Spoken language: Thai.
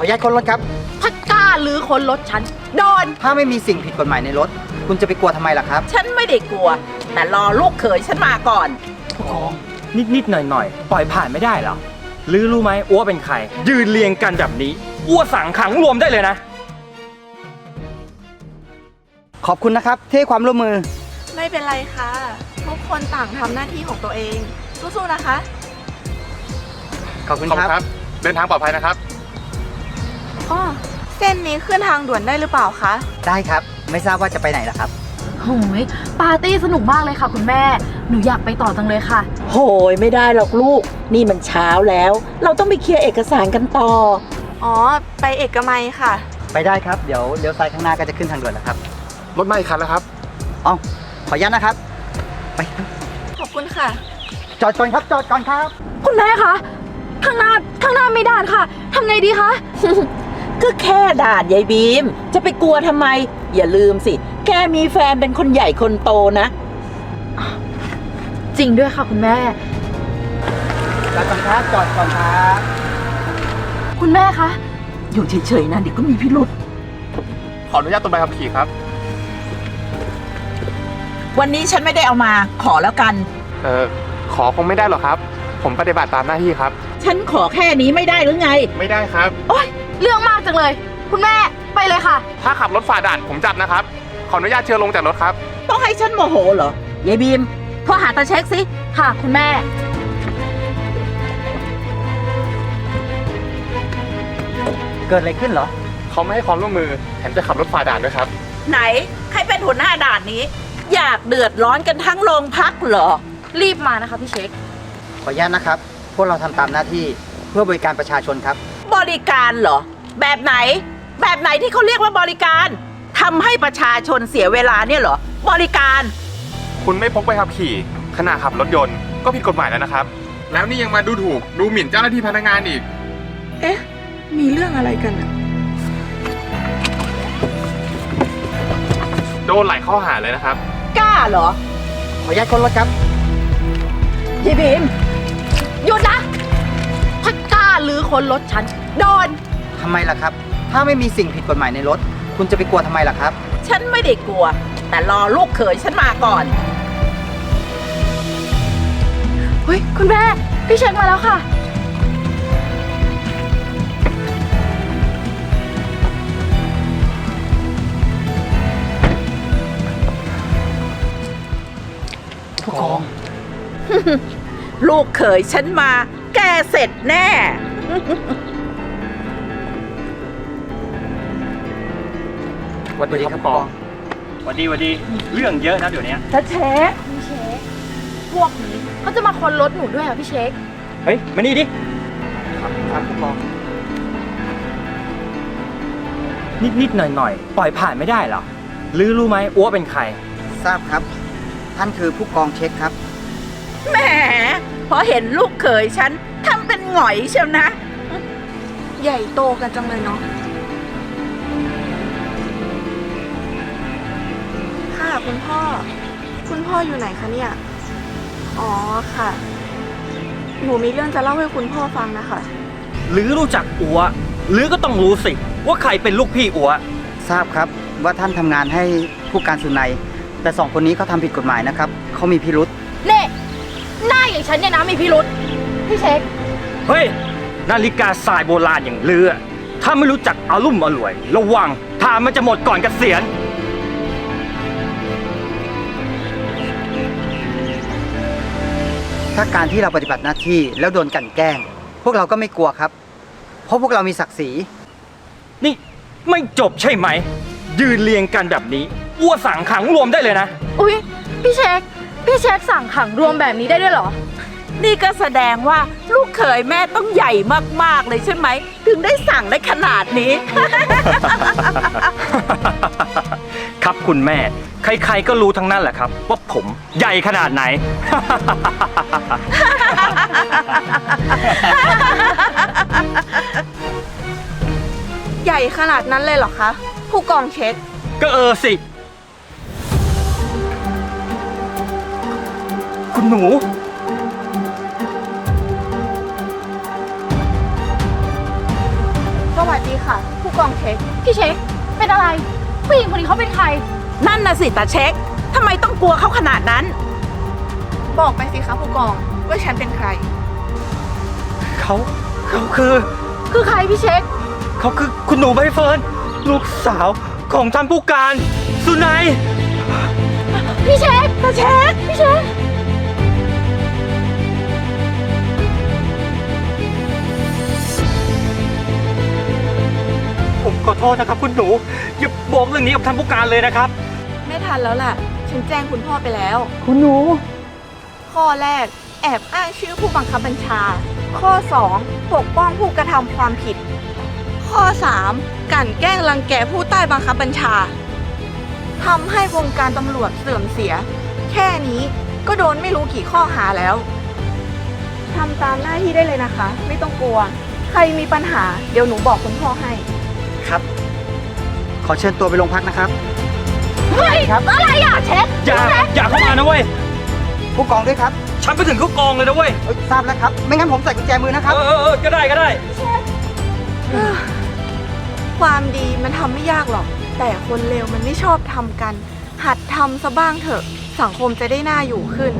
ออนุญาตค้นรถครับ ถ้ากล้าหรือคนรถฉัน โดน ถ้าไม่มีสิ่งผิดกฎหมายในรถ คุณจะไปกลัวทำไมล่ะครับฉันไม่ได้กลัว แต่รอลูกเขยฉันมาก่อน ผู้กองนิดนิดๆหน่อยหน่อยๆ ปล่อยผ่านไม่ได้เหรอหรือรู้ไหมอ้วเป็นใคร ยืนเรียงกันแบบนี้อ้วสั่งขังรวมได้เลยนะ ขอบคุณนะครับที่ให้ความร่วมมือ ไม่เป็นไรค่ะ ทุกคนต่างทำหน้าที่ของตัวเองสู้ๆนะคะ ขอบคุณขอบคคุรับณครับ เดินทางปลอดภัยนะครับ อ้อเส้นนี้ขึ้นทางด่วนได้หรือเปล่าคะ ได้ครับ ไม่ทราบว่าจะไปไหนล่ะครับ โหยปาร์ตี้สนุกมากเลยค่ะ คุณแม่ หนูอยากไปต่อจังเลยค่ะ โหยไม่ได้หรอกลูก นี่มันเช้าแล้ว เราต้องไปเคลียร์เอกสารกันต่อ อ๋อ ไปเอกมัยค่ะ ไปได้ครับ เดี๋ยวเลี้ยวซ้ายข้างหน้าก็จะขึ้นทางด่วนแล้วครับรถมาอีกคันแล้วครับอ๋อขออนุญาตนะครับ ไปครับขอบคุณค่ะ จอดก่อนครับ จอดก่อนครับ คุณแม่คะ ข้างหน้า ข้างหน้าไม่ด่านค่ะ ทำไงดีคะ ก็แค่ด่านยายบีม จะไปกลัวทำไม อย่าลืมสิ แกมีแฟนเป็นคนใหญ่คนโตนะ จริงด้วยค่ะคุณแม่ จอดก่อนครับจอดก่อนครับคุณแม่คะ อยู่เฉยๆนะเดี๋ยวก็มีพิรุษขออนุญาตตัวใบขับขี่ครับ วันนี้ฉันไม่ได้เอามาขอแล้วกัน เอ่อ ขอคงไม่ได้หรอกครับ ผมปฏิบัติตามหน้าที่ครับ ฉันขอแค่นี้ไม่ได้หรือไง ไม่ได้ครับ โอ๊ยเรื่องมากจังเลย คุณแม่ไปเลยค่ะ ถ้าขับรถฝ่าด่านผมจับนะครับ ขออนุญาตเชิญลงจากรถครับ ต้องให้ฉันโมโหเหรอยายบีมโทรหาตาเช็คสิ ค่ะ คุณแม่ เกิดอะไรขึ้นเหรอ เขาไม่ให้ความร่วมมือแถมจะขับรถฝ่าด่านด้วยครับ ไหน ใครเป็นหัวหน้าด่านนี้ อยากเดือดร้อนกันทั้งโรงพักเหรอ รีบมานะคะพี่เช็ค ขออนุญาตนะครับพ วกเราทำตามหน้าที่เพื่อบริการประชาชนครับ บริการเหรอ แบบไหน แบบไหนที่เขาเรียกว่าบริการทำให้ประชาชนเสียเวลาเนี่ยเหรอ บริการ คุณไม่พกใบขับขี่ขณะขับรถยนต์ก็ผิดกฎหมายแล้วนะครับ แล้วนี่ยังมาดูถูกดูหมิ่นเจ้าหน้าที่พนักงานอีก เอ๊ะ มีเรื่องอะไรกันอะโดนหลายข้อหาเลยนะครับ กล้าเหรอ ขออนุญาตค้นรถครับยายบีม หยุดนะ ถ้ากล้าหรือคนรถฉัน โดน ทำไมล่ะครับ ถ้าไม่มีสิ่งผิดกฎหมายในรถ คุณจะไปกลัวทำไมล่ะครับ ฉันไม่ได้กลัว แต่รอลูกเขยฉันมาก่อน เฮ้ย คุณแม่ พี่เช็คมาแล้วค่ะ ผู้กอง ลูกเขยฉันมา แกเสร็จแน่วันดีครับผู้กองวันดีวันดี เรื่องเยอะนะเดี๋ยวนี้ตาเช็คพี่เช็คพวกนี้เขาจะมาคนรถหนูด้วยเหรอพี่เช็คเฮ้ยมานี่ดิครับครับผู้กองนิดนิดๆหน่อยหน่อยๆปล่อยผ่านไม่ได้เหรอหรือรู้ไหมอ้วเป็นใคร ทราบครับ ท่านคือผู้กองเช็คครับ แหม พอเห็นลูกเขยฉันทำเป็นหงอยเชียวนะ ใหญ่โตกันจังเลยเนาะค่ะคุณพ่อ คุณพ่ออยู่ไหนคะเนี่ย อ๋อค่ะ หนูมีเรื่องจะเล่าให้คุณพ่อฟังนะคะ หรือรู้จักอัว หรือก็ต้องรู้สิ ว่าใครเป็นลูกพี่อัว ทราบครับว่าท่านทำงานให้ผู้การสุนัย แต่สองคนนี้เขาทำผิดกฎหมายนะครับ เขามีพิรุษ เน่ หน้าอย่างฉันเนี่ยนะมีพิรุษพี่เช็ค เฮ้ย นาฬิกาทรายโบราณอย่างเรือถ้าไม่รู้จักอารุ่มอร่วย ระวังทานมันจะหมดก่อนเกษียณถ้าการที่เราปฏิบัติหน้าที่แล้วโดนกลันแกล้ง พวกเราก็ไม่กลัวครับ เพราะพวกเรามีศักดิ์ศรี นี่ไม่จบใช่ไหม ยืนเรียงกันแบบนี้อ้วสั่งขังรวมได้เลยนะ อุ๊ย พี่เช็ค พี่เช็คสั่งขังรวมแบบนี้ได้ด้วยเหรอ นี่ก็แสดงว่าลูกเขยแม่ต้องใหญ่มากๆเลยใช่ไหม ถึงได้สั่งได้ขนาดนี้ ครับคุณแม่ ใครๆก็รู้ทั้งนั้นแหละครับ ว่าผมใหญ่ขนาดไหน ใหญ่ขนาดนั้นเลยเหรอคะ ผู้กองเช็คก็เออสิ คุณหนูโธสวัสดีค่ะ ผู้กองเช็คพี่เช็คเป็นอะไรผู้หญิงคนนี้เขาเป็นใคร นั่นน่ะสิตาเช็คทำไมต้องกลัวเขาขนาดนั้น บอกไปสิคะผู้กองว่าฉันเป็นใคร เขาเขาคือคือใครพี่เช็ค เขาคือคุณหนูใบเฟิร์นลูกสาวของท่านผู้การ สุนัย พี่เช็คตาเช็คพี่เช็ค โทษนะครับคุณหนูอย่าบอกเรื่องนี้กับท่านผู้การเลยนะครับ ไม่ทันแล้วล่ะ ฉันแจ้งคุณพ่อไปแล้ว คุณหนู ข้อแรก แอบอ้างชื่อผู้บังคับบัญชา ข้อ 2 ปกป้องผู้กระทำความผิด ข้อ 3กลั่นแกล้งรังแกผู้ใต้บังคับบัญชาทำให้วงการตำรวจเสื่อมเสีย แค่นี้ก็โดนไม่รู้กี่ข้อหาแล้วทำตามหน้าที่ได้เลยนะคะ ไม่ต้องกลัว ใครมีปัญหาเดี๋ยวหนูบอกคุณพ่อให้ ครับ ขอเชิญตัวไปโรงพักนะครับ เฮ้ยครับอะไรอะเช็คอย่าอย่าเข้ามานะเว้ยผู้กองด้วยครับฉันไปถึงเขากองเลยนะเว้ยเอ้ยทราบแล้วครับ ไม่งั้นผมใส่กุญแจมือนะครับ เออเออเออก็ได้ก็ได้ ความดีมันทำไม่ยากหรอก แต่คนเลวมันไม่ชอบทำกัน หัดทำซะบ้างเถอะ สังคมจะได้น่าอยู่ขึ้น